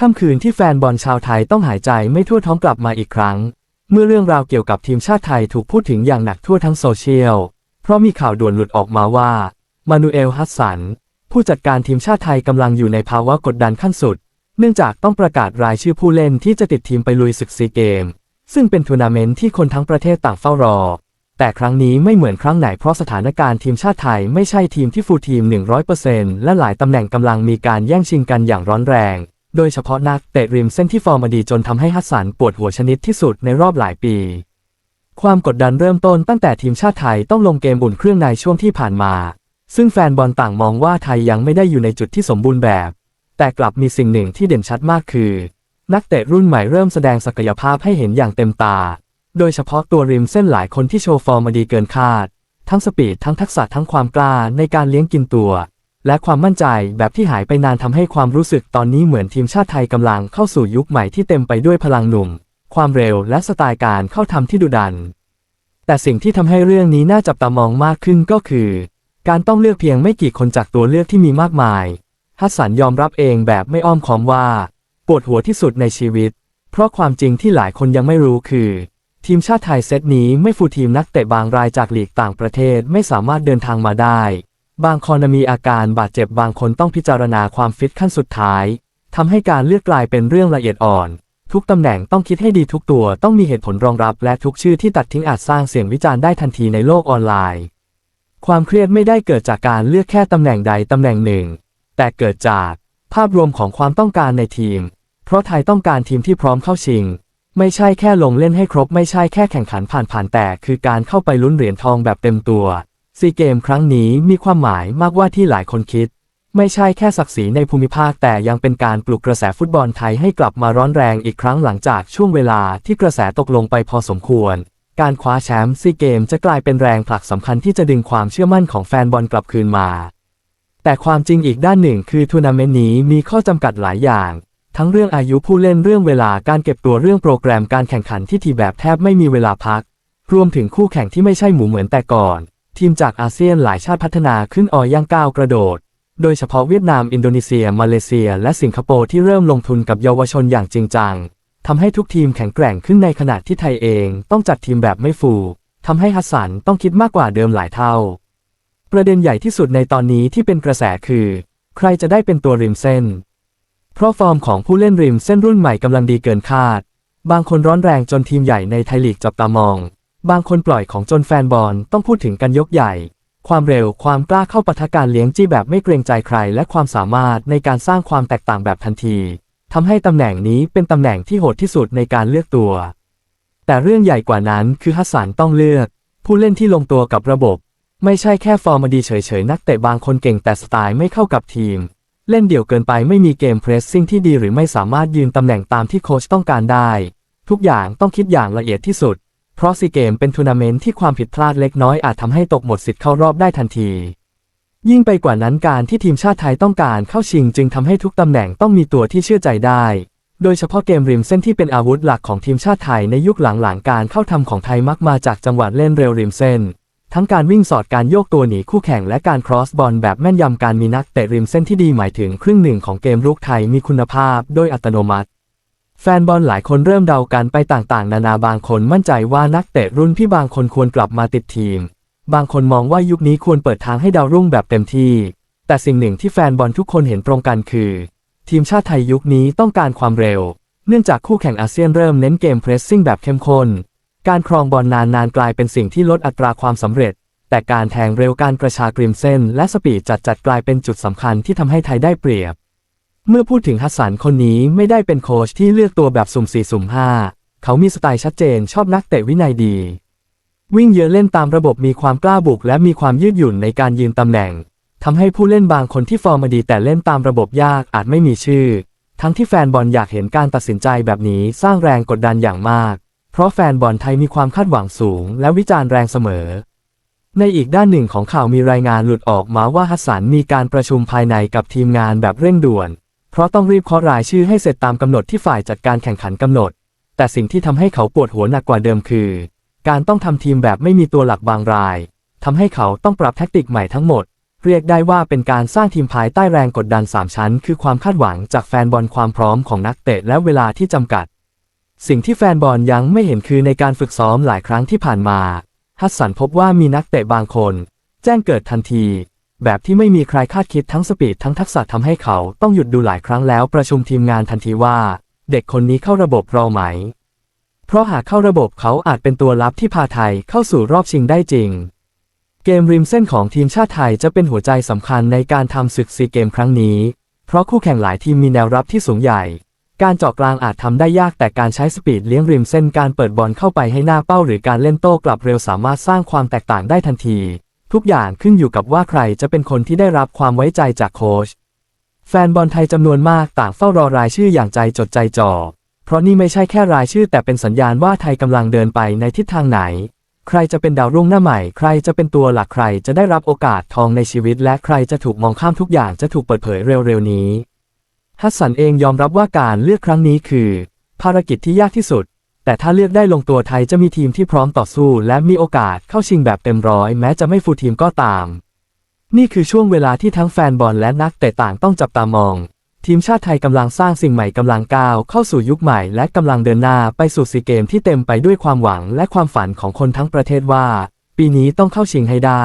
ค่ำคืนที่แฟนบอลชาวไทยต้องหายใจไม่ทั่วท้องกลับมาอีกครั้ง เมื่อเรื่องราวเกี่ยวกับทีมชาติไทยถูกพูดถึงอย่างหนักทั่วทั้งโซเชียล เพราะมีข่าวด่วนหลุดออกมาว่า มานูเอลฮัสสัน ผู้จัดการทีมชาติไทยกำลังอยู่ในภาวะกดดันขั้นสุด เนื่องจากต้องประกาศรายชื่อผู้เล่นที่จะติดทีมไปลุยศึกซีเกม ซึ่งเป็นทัวร์นาเมนต์ที่คนทั้งประเทศต่างเฝ้ารอ แต่ครั้งนี้ไม่เหมือนครั้งไหนเพราะสถานการณ์ทีมชาติไทยไม่ใช่ทีมที่ฟูลทีม 100%และหลายตำแหน่งกำลังมีการแย่งชิงกันอย่างร้อนแรง โดยเฉพาะนักเตะริมเส้นที่ฟอร์มดีจนทำให้ฮัสสันปวดหัวชนิดที่สุดในรอบหลายปี ความกดดันเริ่มต้นตั้งแต่ทีมชาติไทยต้องลงเกมอุ่นเครื่องในช่วงที่ผ่านมา ซึ่งแฟนบอลต่างมองว่าไทยยังไม่ได้อยู่ในจุดที่สมบูรณ์แบบ แต่กลับมีสิ่งหนึ่งที่เด่นชัดมากคือ นักเตะรุ่นใหม่เริ่มแสดงศักยภาพให้เห็นอย่างเต็มตา โดยเฉพาะตัวริมเส้นหลายคนที่โชว์ฟอร์มดีเกินคาด ทั้งสปีดทั้งทักษะทั้งความกล้าในการเลี้ยงกินตัว และความมั่นใจแบบที่หายไปนานทำให้ความรู้สึกตอนนี้เหมือนทีมชาติไทยกำลังเข้าสู่ยุคใหม่ที่เต็มไปด้วยพลังหนุ่ม ความเร็วและสไตล์การเข้าทำที่ดุดัน แต่สิ่งที่ทำให้เรื่องนี้น่าจับตามองมากขึ้นก็คือ การต้องเลือกเพียงไม่กี่คนจากตัวเลือกที่มีมากมาย ฮัสสันยอมรับเองแบบไม่อ้อมค้อมว่า ปวดหัวที่สุดในชีวิต เพราะความจริงที่หลายคนยังไม่รู้คือทีมชาติไทยเซตนี้ไม่ฟูทีมนักเตะบางรายจากลีกต่างประเทศไม่สามารถเดินทางมาได้ บางคนมีอาการบาดเจ็บบางคนต้องพิจารณาความฟิตขั้นสุดท้ายทำให้การเลือกกลายเป็นเรื่องละเอียดอ่อน ทุกตำแหน่งต้องคิดให้ดีทุกตัวต้องมีเหตุผลรองรับ และทุกชื่อที่ตัดทิ้งอาจสร้างเสียงวิจารณ์ได้ทันทีในโลกออนไลน์ ความเครียดไม่ได้เกิดจากการเลือกแค่ตำแหน่งใดตำแหน่งหนึ่ง แต่เกิดจากภาพรวมของความต้องการในทีม เพราะไทยต้องการทีมที่พร้อมเข้าชิง ไม่ใช่แค่ลงเล่นให้ครบ ไม่ใช่แค่แข่งขันผ่านๆแต่คือการเข้าไปลุ้นเหรียญทองแบบเต็มตัว ซีเกมครั้งนี้มีความหมายมากกว่าที่หลายคนคิด ไม่ใช่แค่ศักดิ์ศรีในภูมิภาคแต่ยังเป็นการปลุกกระแสฟุตบอลไทยให้กลับมาร้อนแรงอีกครั้งหลังจากช่วงเวลาที่กระแสตกลงไปพอสมควร การคว้าแชมป์ซีเกมจะกลายเป็นแรงผลักสำคัญที่จะดึงความเชื่อมั่นของแฟนบอลกลับคืนมา แต่ความจริงอีกด้านหนึ่งคือทัวร์นาเมนต์นี้มีข้อจำกัดหลายอย่าง ทั้งเรื่องอายุผู้เล่นเรื่องเวลาการเก็บตัวเรื่องโปรแกรมการแข่งขันที่ทีแบบแทบไม่มีเวลาพัก รวมถึงคู่แข่งที่ไม่ใช่หมูเหมือนแต่ก่อน ทีมจากอาเซียนหลายชาติพัฒนาขึ้นออย่างก้าวกระโดด โดยเฉพาะเวียดนาม อินโดนีเซีย มาเลเซีย และสิงคโปร์ที่เริ่มลงทุนกับเยาวชนอย่างจริงจังทำให้ทุกทีมแข็งแกร่งขึ้นในขณะที่ไทยเองต้องจัดทีมแบบไม่ฟูทำให้ฮัสสันต้องคิดมากกว่าเดิมหลายเท่า ประเด็นใหญ่ที่สุดในตอนนี้ที่เป็นกระแสคือ ใครจะได้เป็นตัวริมเส้น เพราะฟอร์มของผู้เล่นริมเส้นรุ่นใหม่กำลังดีเกินคาด บางคนร้อนแรงจนทีมใหญ่ในไทยลีกจับตามอง บางคนปล่อยของจนแฟนบอลต้องพูดถึงกันยกใหญ่ ความเร็วความกล้าเข้าปะทะการเลี้ยงจี้แบบไม่เกรงใจใคร และความสามารถในการสร้างความแตกต่างแบบทันทีทำให้ตำแหน่งนี้เป็นตำแหน่งที่โหดที่สุดในการเลือกตัว แต่เรื่องใหญ่กว่านั้นคือฮัสสันต้องเลือก ผู้เล่นที่ลงตัวกับระบบ ไม่ใช่แค่ฟอร์มดีเฉยๆนักเตะบางคนเก่งแต่สไตล์ไม่เข้ากับทีม เล่นเดี่ยวเกินไปไม่มีเกมเพรสซิ่งที่ดีหรือไม่สามารถยืนตำแหน่งตามที่โค้ชต้องการได้ ทุกอย่างต้องคิดอย่างละเอียดที่สุด เพราะซีเกมเป็นทัวร์นาเมนต์ที่ความผิดพลาดเล็กน้อยอาจทำให้ตกหมดสิทธิ์เข้ารอบได้ทันที ยิ่งไปกว่านั้นการที่ทีมชาติไทยต้องการเข้าชิงจึงทำให้ทุกตำแหน่งต้องมีตัวที่เชื่อใจได้ โดยเฉพาะเกมริมเส้นที่เป็นอาวุธหลักของทีมชาติไทยในยุคหลังๆการเข้าทำของไทยมักมาจากจังหวะเล่นเร็วริมเส้น ทั้งการวิ่งสอดการโยกตัวหนีคู่แข่งและการครอสบอลแบบแม่นยำการมีนักเตะริมเส้นที่ดีหมายถึงครึ่งหนึ่งของเกมรุกไทยมีคุณภาพ โดยอัตโนมัติ แฟนบอลหลายคนเริ่มเดากันไปต่างๆ นานาบางคนมั่นใจว่านักเตะรุ่นพี่บางคนควรกลับมาติดทีม บางคนมองว่ายุคนี้ควรเปิดทางให้ดาวรุ่งแบบเต็มที่ แต่สิ่งหนึ่งที่แฟนบอลทุกคนเห็นตรงกันคือ ทีมชาติไทยยุคนี้ต้องการความเร็ว เนื่องจากคู่แข่งอาเซียนเริ่มเน้นเกมเพรสซิ่งแบบเข้มข้น การครองบอลนานๆกลายเป็นสิ่งที่ลดอัตราความสำเร็จ แต่การแทงเร็วการกระชากริมเส้น และสปีดจัดจัดกลายเป็นจุดสำคัญที่ทำให้ไทยได้เปรียบ เมื่อพูดถึงฮัสสันคนนี้ไม่ได้เป็นโค้ชที่เลือกตัวแบบสุ่ม4สุ่ม5เขามีสไตล์ชัดเจนชอบนักเตะวินัยดี วิ่งเยอะเล่นตามระบบมีความกล้าบุกและมีความยืดหยุ่นในการยืนตำแหน่งทำให้ผู้เล่นบางคนที่ฟอร์มดีแต่เล่นตามระบบยากอาจไม่มีชื่อ ทั้งที่แฟนบอลอยากเห็นการตัดสินใจแบบนี้สร้างแรงกดดันอย่างมาก เพราะแฟนบอลไทยมีความคาดหวังสูง และวิจารณ์แรงเสมอ ในอีกด้านหนึ่งของข่าวมีรายงานหลุดออกมาว่าฮัสสันมีการประชุมภายในกับทีมงานแบบเร่งด่วน เพราะต้องรีบเคาะรายชื่อให้เสร็จตามกำหนดที่ฝ่ายจัดการแข่งขันกำหนด แต่สิ่งที่ทำให้เขาปวดหัวหนักกว่าเดิมคือ การต้องทำทีมแบบไม่มีตัวหลักบางรายทำให้เขาต้องปรับแทคติกใหม่ทั้งหมด เรียกได้ว่าเป็นการสร้างทีมภายใต้แรงกดดัน 3 ชั้น คือความคาดหวังจากแฟนบอลความพร้อมของนักเตะและเวลาที่จำกัด สิ่งที่แฟนบอลยังไม่เห็นคือในการฝึกซ้อมหลายครั้งที่ผ่านมา ฮัสสันพบว่ามีนักเตะบางคน แจ้งเกิดทันที แบบที่ไม่มีใครคาดคิดทั้งสปีดทั้งทักษะทำให้เขาต้องหยุดดูหลายครั้งแล้วประชุมทีมงานทันทีว่า เด็กคนนี้เข้าระบบเราไหม เพราะหากเข้าระบบเขาอาจเป็นตัวลับที่พาไทยเข้าสู่รอบชิงได้จริง เกมริมเส้นของทีมชาติไทยจะเป็นหัวใจสำคัญในการทำศึกซีเกมครั้งนี้ เพราะคู่แข่งหลายทีมมีแนวรับที่สูงใหญ่ การเจาะกลางอาจทำได้ยากแต่การใช้สปีดเลี้ยงริมเส้นการเปิดบอลเข้าไปให้หน้าเป้าหรือการเล่นโต้กลับเร็วสามารถสร้างความแตกต่างได้ทันที ทุกอย่างขึ้นอยู่กับว่าใครจะเป็นคนที่ได้รับความไว้ใจจากโค้ชแฟนบอลไทยจำนวนมากต่างเฝ้ารอรายชื่ออย่างใจจดใจจ่อ เพราะนี่ไม่ใช่แค่รายชื่อแต่เป็นสัญญาณว่าไทยกำลังเดินไปในทิศทางไหน ใครจะเป็นดาวรุ่งหน้าใหม่ ใครจะเป็นตัวหลักใครจะได้รับโอกาสทองในชีวิต และใครจะถูกมองข้ามทุกอย่างจะถูกเปิดเผยเร็วๆนี้ฮัสสันเองยอมรับว่าการเลือกครั้งนี้คือ ภารกิจที่ยากที่สุด แต่ถ้าเลือกได้ลงตัวไทยจะมีทีมที่พร้อมต่อสู้ และมีโอกาสเข้าชิงแบบเต็มร้อยแม้จะไม่ฟูลทีมก็ตาม นี่คือช่วงเวลาที่ทั้งแฟนบอลและนักเตะต่างต้องจับตามอง ทีมชาติไทยกำลังสร้างสิ่งใหม่กำลังก้าวเข้าสู่ยุคใหม่และกำลังเดินหน้าไปสู่ซีเกมที่เต็มไปด้วยความหวังและความฝันของคนทั้งประเทศว่า ปีนี้ต้องเข้าชิงให้ได้